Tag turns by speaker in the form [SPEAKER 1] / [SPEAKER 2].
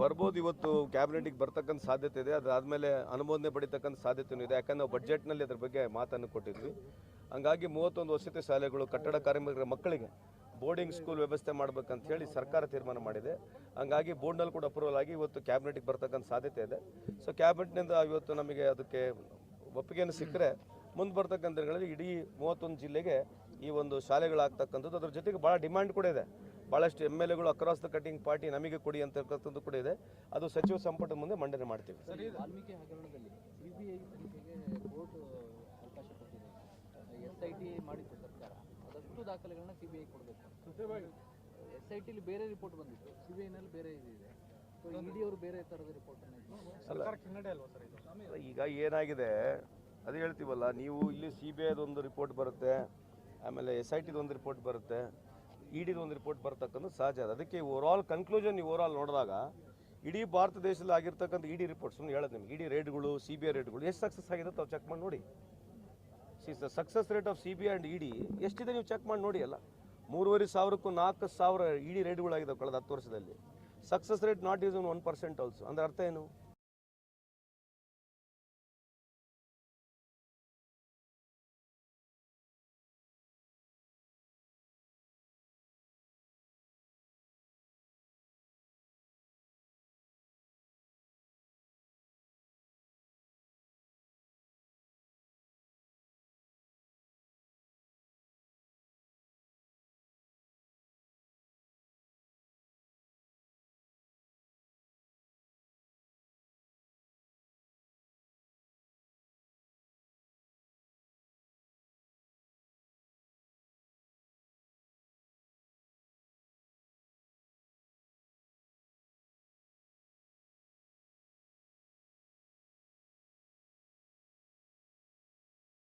[SPEAKER 1] ಬರ್ಬೋದು ಇವತ್ತು ಕ್ಯಾಬಿನೆಟ್ಗೆ ಬರ್ತಕ್ಕಂಥ ಸಾಧ್ಯತೆ ಇದೆ ಅದಾದಮೇಲೆ ಅನುಮೋದನೆ ಪಡಿತಕ್ಕಂಥ ಸಾಧ್ಯತೆಯೂ ಇದೆ. ಯಾಕಂದ್ರೆ ನಾವು ಬಡ್ಜೆಟ್ನಲ್ಲಿ ಅದ್ರ ಬಗ್ಗೆ ಮಾತನ್ನು ಕೊಟ್ಟಿದ್ವಿ. ಹಂಗಾಗಿ ಮೂವತ್ತೊಂದು ವಸತಿ ಶಾಲೆಗಳು ಕಟ್ಟಡ ಕಾರ್ಮಿಕರ ಮಕ್ಕಳಿಗೆ ಬೋರ್ಡಿಂಗ್ ಸ್ಕೂಲ್ ವ್ಯವಸ್ಥೆ ಮಾಡ್ಬೇಕಂತ ಹೇಳಿ ಸರ್ಕಾರ ತೀರ್ಮಾನ ಮಾಡಿದೆ. ಹಂಗಾಗಿ ಬೋರ್ಡ್ನಲ್ಲಿ ಕೂಡ ಅಪ್ರೂವಲ್ ಆಗಿ ಇವತ್ತು ಕ್ಯಾಬಿನೆಟ್ಗೆ ಬರ್ತಕ್ಕಂಥ ಸಾಧ್ಯತೆ ಇದೆ. ಸೊ ಕ್ಯಾಬಿನೆಟ್ನಿಂದ ಇವತ್ತು ನಮಗೆ ಅದಕ್ಕೆ ಒಪ್ಪಿಗೆಯನ್ನು ಸಿಕ್ಕರೆ ಮುಂದೆ ಬರ್ತಕ್ಕಂಥ ದಿನಗಳಲ್ಲಿ ಇಡೀ ಮೂವತ್ತೊಂದು ಜಿಲ್ಲೆಗೆ ಈ ಒಂದು ಶಾಲೆಗಳಾಗ್ತಕ್ಕಂಥದ್ದು ಅದ್ರ ಜೊತೆಗೆ ಭಾಳ ಡಿಮ್ಯಾಂಡ್ ಕೂಡ ಇದೆ. ಭಾಳಷ್ಟು ಎಂ ಎಲ್ ಎಗಳು ಅಕ್ರಾಸ್ ದ ಕಟಿಂಗ್ ಪಾರ್ಟಿ ನಮಗೆ ಕೊಡಿ ಅಂತಕ್ಕಂಥದ್ದು ಕೂಡ ಇದೆ. ಅದು ಸಚಿವ ಸಂಪುಟ ಮುಂದೆ ಮಂಡನೆ ಮಾಡ್ತೀವಿ.
[SPEAKER 2] ಬೇರೆ ರಿಪೋರ್ಟ್ ಬಂದಿತ್ತು. ಸಿಬಿಐನಲ್ಲಿ ಬೇರೆ ಇದಿದೆ ಸೊ ಇಡಿ ಅವರು ಬೇರೆ ಥರದ ರಿಪೋರ್ಟ್
[SPEAKER 1] ಅಲ್ಲ, ಈಗ ಏನಾಗಿದೆ? ಅದು ಹೇಳ್ತೀವಲ್ಲ ನೀವು ಇಲ್ಲಿ ಸಿ ಬಿ ಐದೊಂದು ರಿಪೋರ್ಟ್ ಬರುತ್ತೆ. ಆಮೇಲೆ ಎಸ್ ಐ ಟಿದು ಒಂದು ರಿಪೋರ್ಟ್ ಬರುತ್ತೆ ಇ ಡಿದು ಒಂದು ರಿಪೋರ್ಟ್ ಬರ್ತಕ್ಕಂಥ ಸಹಜ ಅದು. ಅದಕ್ಕೆ ಓವರಾಲ್ ಕನ್ಕ್ಲೂಷನ್ ನೀವು ಆಲ್ ನೋಡಿದಾಗ, ಇಡೀ ಭಾರತ ದೇಶದಲ್ಲಿ ಆಗಿರ್ತಕ್ಕಂಥ ಇ ಡಿ ರಿಪೋರ್ಟ್ ಸುಮ್ಮನೆ ಹೇಳೋದು ನಿಮ್ಗೆ, ಇಡಿ ರೇಟ್ಗಳು ಸಿ ಬಿ ಐ ರೇಟ್ಗಳು ಎಷ್ಟು ಸಕ್ಸಸ್ ಆಗಿದೆ ತಾವು ಚೆಕ್ ಮಾಡಿ ನೋಡಿ. See success rate of C B I and E D ಎಷ್ಟಿದೆ ನೀವು ಚೆಕ್ ಮಾಡಿ ನೋಡಿ ಅಲ್ಲ ಮೂರುವರೆ ಸಾವಿರಕ್ಕೂ ನಾಲ್ಕು ಸಾವಿರ ಇ ಡಿ ರೇಟ್ಗಳಾಗಿದ್ದಾವೆ ಕಳೆದ ಹತ್ತು ವರ್ಷದಲ್ಲಿ. Success rate not is one percent also ಅಂದ್ರೆ ಅರ್ಥ ಏನು?